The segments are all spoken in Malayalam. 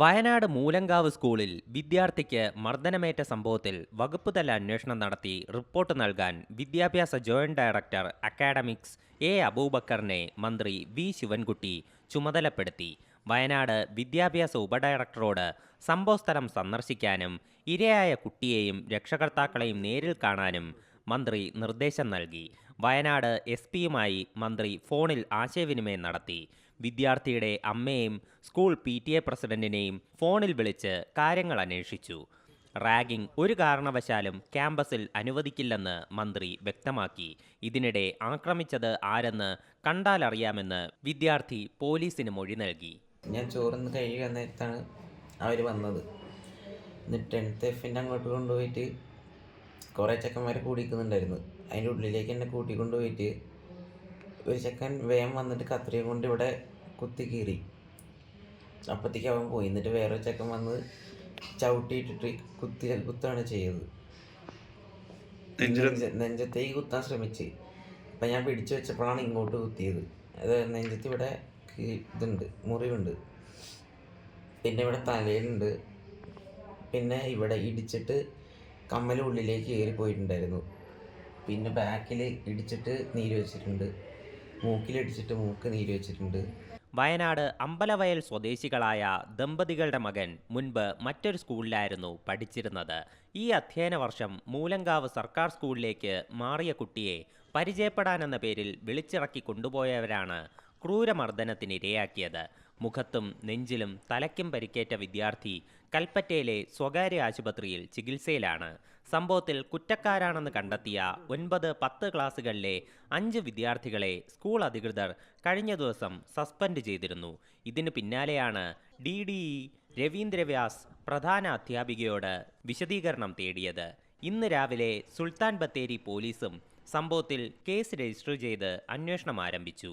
വയനാട് മൂലങ്കാവ് സ്കൂളിൽ വിദ്യാർത്ഥിക്ക് മർദ്ദനമേറ്റ സംഭവത്തിൽ വകുപ്പുതല അന്വേഷണം നടത്തി റിപ്പോർട്ട് നൽകാൻ വിദ്യാഭ്യാസ ജോയിന്റ് ഡയറക്ടർ അക്കാഡമിക്സ് എ അബൂബക്കറിനെ മന്ത്രി വി ശിവൻകുട്ടി ചുമതലപ്പെടുത്തി. വയനാട് വിദ്യാഭ്യാസ ഉപഡയറക്ടറോട് സംഭവസ്ഥലം സന്ദർശിക്കാനും ഇരയായ കുട്ടിയെയും രക്ഷകർത്താക്കളെയും നേരിൽ കാണാനും മന്ത്രി നിർദ്ദേശം നൽകി. വയനാട് എസ് പിയുമായി മന്ത്രി ഫോണിൽ ആശയവിനിമയം നടത്തി. വിദ്യാർത്ഥിയുടെ അമ്മയെയും സ്കൂൾ പി ടി എ പ്രസിഡന്റിനെയും ഫോണിൽ വിളിച്ച് കാര്യങ്ങൾ അന്വേഷിച്ചു. റാഗിംഗ് ഒരു കാരണവശാലും ക്യാമ്പസിൽ അനുവദിക്കില്ലെന്ന് മന്ത്രി വ്യക്തമാക്കി. ഇതിനിടെ ആക്രമിച്ചത് ആരെന്ന് കണ്ടാലറിയാമെന്ന് വിദ്യാർത്ഥി പോലീസിന് മൊഴി നൽകി. ഞാൻ ചോറിന്ന് കഴിയുക നേരത്താണ് അവർ വന്നത്. എന്നിട്ട് ടെൻത്ത് എഫിന്റെ അങ്ങോട്ട് കൊണ്ടുപോയിട്ട് കുറേ ചെക്കന്മാർ കൂടിക്കുന്നുണ്ടായിരുന്നു അതിന്റെ ഉള്ളിലേക്ക് എന്നെ കൂട്ടിക്കൊണ്ട് പോയിട്ട് ഒരു ചെക്കൻ വേഗം വന്നിട്ട് കത്രിയും കൊണ്ട് ഇവിടെ കുത്തി കീറി. അപ്പത്തേക്ക് അവൻ പോയി. എന്നിട്ട് വേറൊരു ചെക്കൻ വന്ന് ചവിട്ടിയിട്ടിട്ട് കുത്തി കുത്താണ് ചെയ്തത്. നെഞ്ച- നെഞ്ചത്തേക്ക് കുത്താൻ ശ്രമിച്ച്. അപ്പം ഞാൻ പിടിച്ചു വെച്ചപ്പോഴാണ് ഇങ്ങോട്ട് കുത്തിയത്. അത് നെഞ്ചത്ത് ഇവിടെ ഇതുണ്ട് മുറിവുണ്ട്. പിന്നെ ഇവിടെ തലയിലുണ്ട് പിന്നെ ഇവിടെ ഇടിച്ചിട്ട് കമ്മൽ ഉള്ളിലേക്ക് കയറി പോയിട്ടുണ്ടായിരുന്നു. പിന്നെ ബാക്കിൽ ഇടിച്ചിട്ട് നീര് വെച്ചിട്ടുണ്ട്. മൂക്കിലിടിച്ചിട്ട് മൂക്ക് നീര് വെച്ചിട്ടുണ്ട്. വയനാട് അമ്പലവയൽ സ്വദേശികളായ ദമ്പതികളുടെ മകൻ മുൻപ് മറ്റൊരു സ്കൂളിലായിരുന്നു പഠിച്ചിരുന്നത്. ഈ അധ്യയന വർഷം മൂലങ്കാവ് സർക്കാർ സ്കൂളിലേക്ക് മാറിയ കുട്ടിയെ പരിചയപ്പെടാനെന്ന പേരിൽ വിളിച്ചിറക്കി കൊണ്ടുപോയവരാണ് ക്രൂരമർദ്ദനത്തിനിരയാക്കിയത്. മുഖത്തും നെഞ്ചിലും തലയ്ക്കും പരിക്കേറ്റ വിദ്യാർത്ഥി കൽപ്പറ്റയിലെ സ്വകാര്യ ആശുപത്രിയിൽ ചികിത്സയിലാണ്. സംഭവത്തിൽ കുറ്റക്കാരാണെന്ന് കണ്ടെത്തിയ ഒൻപത് പത്ത് ക്ലാസ്സുകളിലെ അഞ്ച് വിദ്യാർത്ഥികളെ സ്കൂൾ അധികൃതർ കഴിഞ്ഞ ദിവസം സസ്പെൻഡ് ചെയ്തിരുന്നു. ഇതിന് പിന്നാലെയാണ് ഡി ഡി ഇ രവീന്ദ്രവ്യാസ് പ്രധാന അധ്യാപികയോട് വിശദീകരണം തേടിയത്. ഇന്ന് രാവിലെ സുൽത്താൻ ബത്തേരി പോലീസും സംഭവത്തിൽ കേസ് രജിസ്റ്റർ ചെയ്ത് അന്വേഷണം ആരംഭിച്ചു.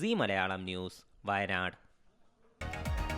C Malayalam news Wayanad.